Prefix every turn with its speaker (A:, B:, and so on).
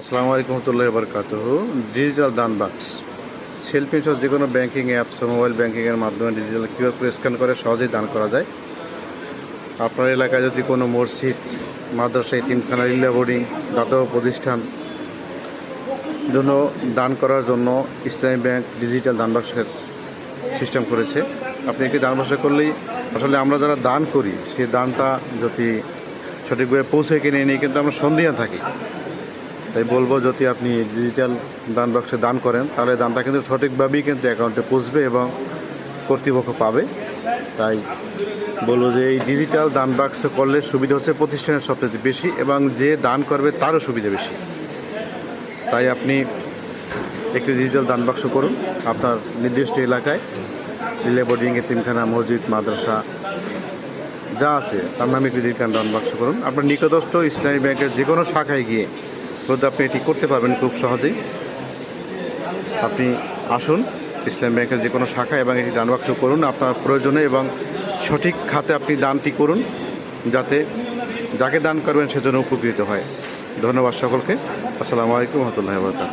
A: আসসালামু আলাইকুম রহমতুল্লাহ বরকাত ডিজিটাল দান বাক্স সেলফি সহ যে কোনো ব্যাঙ্কিং অ্যাপস মোবাইল ব্যাঙ্কিংয়ের মাধ্যমে ডিজিটাল কিউআর কোড স্ক্যান করে সহজেই দান করা যায়। আপনার এলাকায় যদি কোনো মসজিদ, মাদ্রাসা তিনখানা রিলে বোর্ডিং, দাতব্য প্রতিষ্ঠান জন্য দান করার জন্য ইসলামী ব্যাংক ডিজিটাল দান বাক্সের সিস্টেম করেছে। আপনি একটি দান করলেই আসলে আমরা যারা দান করি, সেই দানটা যদি সঠিকভাবে পৌঁছে কিনে নিই, কিন্তু আমরা সন্ধিয়া থাকি। তাই বলব যদি আপনি ডিজিটাল দান বাক্সে দান করেন, তাহলে দানটা কিন্তু সঠিকভাবেই কিন্তু অ্যাকাউন্টে পৌঁছবে এবং কর্তৃপক্ষ পাবে। তাই বলব যে এই ডিজিটাল দান বাক্স করলে সুবিধা হচ্ছে প্রতিষ্ঠানের সবচেয়ে বেশি এবং যে দান করবে তারও সুবিধা বেশি। তাই আপনি একটি ডিজিটাল দান বাক্স করুন আপনার নির্দিষ্ট এলাকায়। রিলে বোর্ডিংয়ে তিনখানা মসজিদ, মাদ্রাসা, যা আছে, তার নামে একটি ডিজিটাল দান বাক্স করুন। আপনার নিকটস্থ ইসলামী ব্যাংকের যে কোনো শাখায় গিয়ে কিন্তু আপনি এটি করতে পারবেন খুব সহজেই। আপনি আসুন, ইসলাম ব্যাংকের যে কোনো শাখা এবং এটি দান বাক্স করুন, আপনার প্রয়োজনে এবং সঠিক খাতে আপনি দানটি করুন, যাতে যাকে দান করবেন সেজন্য উপকৃত হয়। ধন্যবাদ সকলকে। আসসালামু আলাইকুম রহমতুল্লাহ বরকাত